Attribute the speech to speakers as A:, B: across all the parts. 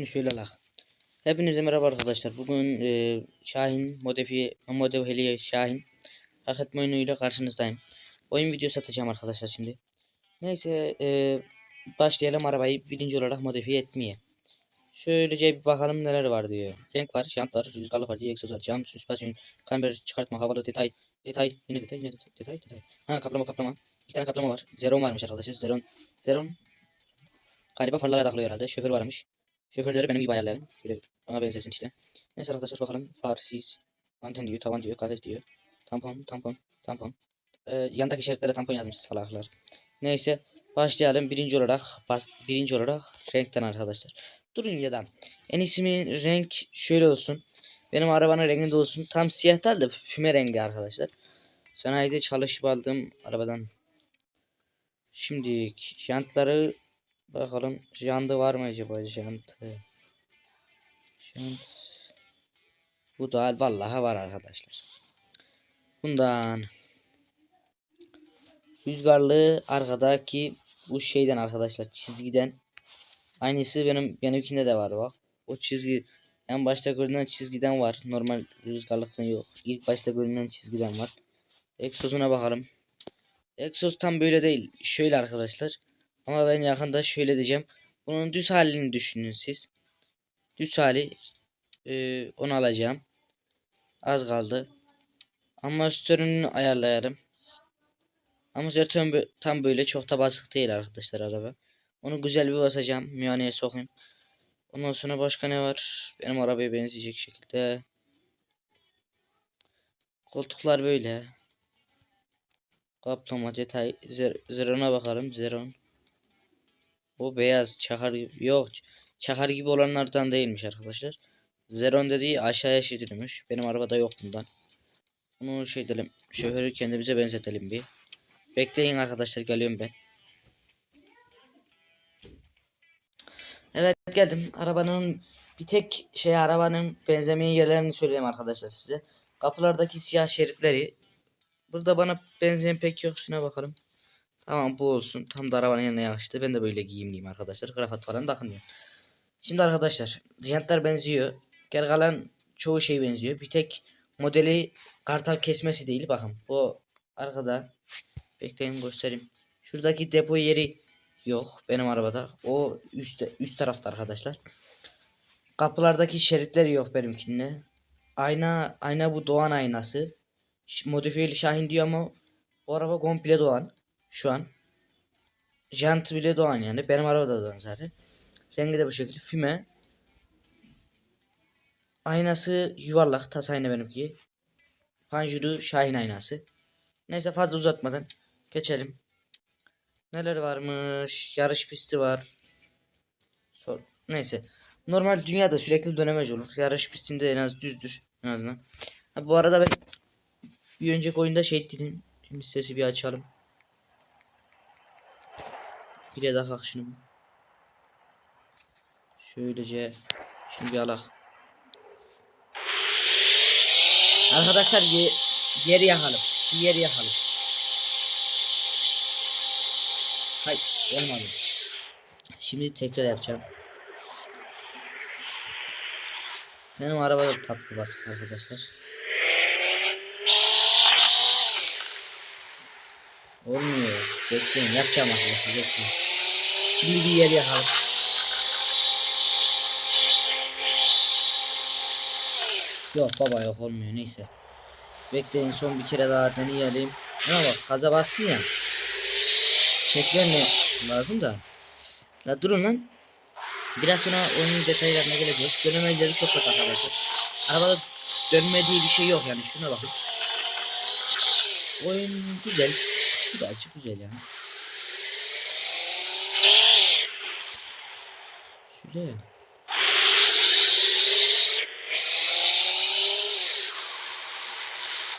A: Şimdi şöyle la. Hepinize merhaba arkadaşlar. Bugün e, Şahin modifiye modifiyeli Şahin raketme oyunuyla karşınızdayım. Oyun videosu atacağım arkadaşlar şimdi. Neyse e, başlayalım arabayı birinci olarak modifiye etmeye. Şöylece bir bakalım neler var diyor. Renk var, jant var, rüzgarlı var, egzoz var, cam, süspansiyon, kamber çıkartma, havalı detay, detay, yine detay, yine detay, detay, detay. Ha kaplama kaplama. Bir tane kaplama var. Zeron varmış arkadaşlar. Zeron, Zeron. Galiba farlara takılıyor herhalde. Şoför varmış. Şoförleri benim gibi ayarlayalım. Şöyle bana benzesin işte. Neyse arkadaşlar bakalım. Far, sis, anten diyor, tavan diyor, kafes diyor. Tampon, tampon, tampon. Ee, yandaki şeritlere tampon yazmış salaklar. Neyse başlayalım. Birinci olarak bas, birinci olarak renkten arkadaşlar. Durun ya da en iyisi mi renk şöyle olsun. Benim arabanın renginde olsun. Tam siyah değil de füme rengi arkadaşlar. Sanayide çalışıp aldığım arabadan. Şimdi jantları bakalım. Jantı var mı acaba jantı? Jant. Bu da vallahi var arkadaşlar. Bundan rüzgarlı arkadaki bu şeyden arkadaşlar çizgiden aynısı benim benimkinde de var bak. O çizgi en başta görünen çizgiden var. Normal rüzgarlıktan yok. İlk başta görünen çizgiden var. Egzozuna bakalım. Egzoz tam böyle değil. Şöyle arkadaşlar. Ama ben yakında şöyle diyeceğim. Bunun düz halini düşünün siz. Düz hali e, onu alacağım. Az kaldı. Amortisörünü ayarlayarım. Amortisör bö- tam böyle çok da basık değil arkadaşlar araba. Onu güzel bir basacağım. Müyaneye sokayım. Ondan sonra başka ne var? Benim arabaya benzeyecek şekilde. Koltuklar böyle. Kaplama detay. Zer Zeron'a bakalım. Zeron. O beyaz çakar gibi. Yok. Çakar gibi olanlardan değilmiş arkadaşlar. Zeron dediği aşağıya şişirilmiş. Benim arabada yok bundan. Bunu şey edelim. Şoförü kendimize benzetelim bir. Bekleyin arkadaşlar geliyorum ben. Evet geldim. Arabanın bir tek şey arabanın benzemeyen yerlerini söyleyeyim arkadaşlar size. Kapılardaki siyah şeritleri. Burada bana benzeyen pek yok. Şuna bakalım. Tamam bu olsun. Tam da arabanın yanına yakıştı. Ben de böyle giyimliyim arkadaşlar. Kravat falan takınıyorum. Şimdi arkadaşlar jantlar benziyor. Geri kalan çoğu şey benziyor. Bir tek modeli kartal kesmesi değil. Bakın bu arkada. Bekleyin göstereyim. Şuradaki depo yeri yok benim arabada. O üstte üst tarafta arkadaşlar. Kapılardaki şeritler yok benimkinde. Ayna ayna bu Doğan aynası. Modifiyeli Şahin diyor ama bu araba komple Doğan. Şu an. Jant bile Doğan yani. Benim araba da Doğan zaten. Rengi de bu şekilde. Füme. Aynası yuvarlak. Tas ayna benimki. Panjuru Şahin aynası. Neyse fazla uzatmadan geçelim. Neler varmış? Yarış pisti var. Sor. Neyse. Normal dünyada sürekli dönemec olur. Yarış pistinde en az düzdür. En azından. Ha, bu arada ben bir önceki oyunda şey ettim. Şimdi sesi bir açalım. Bir daha şunu. Şöylece şimdi bir alak. Arkadaşlar ye, yeri yakalım. Bir yeri yakalım. Hay olmadı. Şimdi tekrar yapacağım. Benim araba da tatlı basık arkadaşlar. Olmuyor. Bekleyin yapacağım arkadaşlar bekleyin. Şimdi bir yer yakalım. Yok baba yok olmuyor neyse. Bekleyin son bir kere daha deneyelim. Ama bak gaza bastın ya. Ne lazım da. La durun lan. Biraz sonra oyunun detaylarına geleceğiz. Dönemezleri çok kötü arkadaşlar. Arabada dönme diye bir şey yok yani. Şuna bakın. Oyun güzel. Birazcık güzel yani. Şöyle.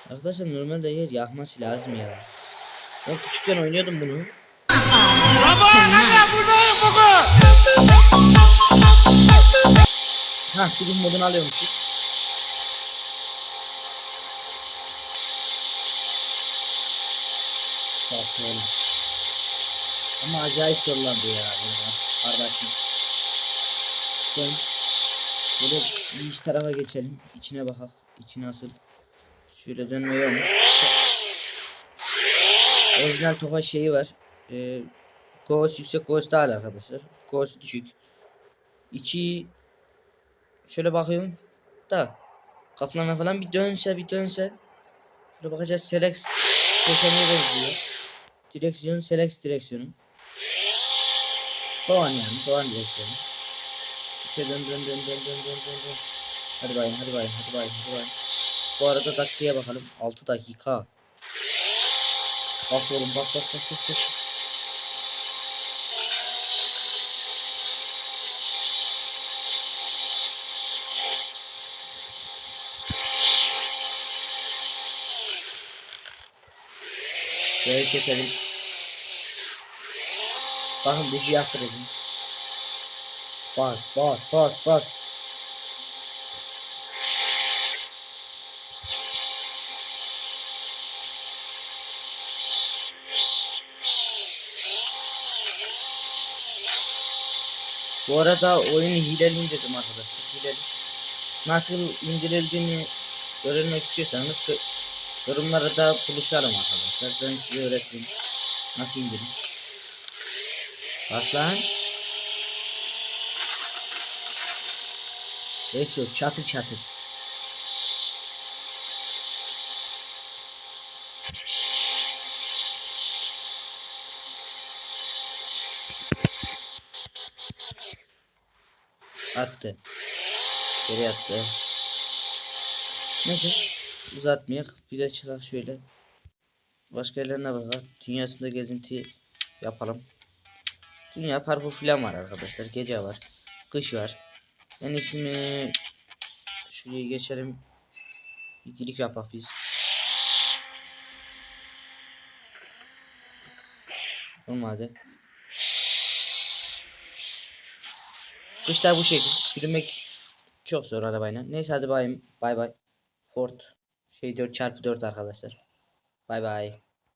A: Arkadaşlar normalde yer yakması lazım ya. Ben küçükken oynuyordum bunu. Ha film modunu alıyormuşuz. Olun. Ama acayip zorlandı ya. böyle. Kardeşim. Şöyle bir iç tarafa geçelim. İçine bakak. İçi nasıl? Şöyle dönme yolmuş. Orijinal Tofaş şeyi var. Ee, Ghost yüksek Ghost değil arkadaşlar. Ghost düşük. İçi şöyle bakıyorum da kapılarına falan bir dönse bir dönse şöyle bakacağız Selex seçeneği benziyor. Direksiyon Selex direksiyonu. Doğan yani Doğan direksiyonu. İşte dön dön dön dön dön dön dön dön. Hadi bayım hadi bayım hadi bayım hadi bayım. Bu arada dakikaya bakalım. 6 dakika. Bas oğlum bas bas bas bas. bas. Böyle çekelim. Bakın buji yaktıracağım. Bas bas bas bas. Bu arada oyunu hileli indirdim arkadaşlar. Hileli. Nasıl indirildiğini öğrenmek istiyorsanız yorumlarda buluşalım arkadaşlar. Ben size öğreteyim. Nasıl indirin. Bas lan. Exos çatır çatır. Attı. Geri attı. Neyse. Uzatmayak. Bir de çıkak şöyle. Başka yerlerine bakalım. Dünyasında gezinti yapalım. Dünya parkı filan var arkadaşlar. Gece var. Kış var. En ismi şuraya geçelim. Bir dilik yapak biz. Olmadı. Kışlar bu şekil. Yürümek çok zor arabayla. Neyse hadi bay bay. Ford şey 4 çarpı 4 arkadaşlar. Bay bay.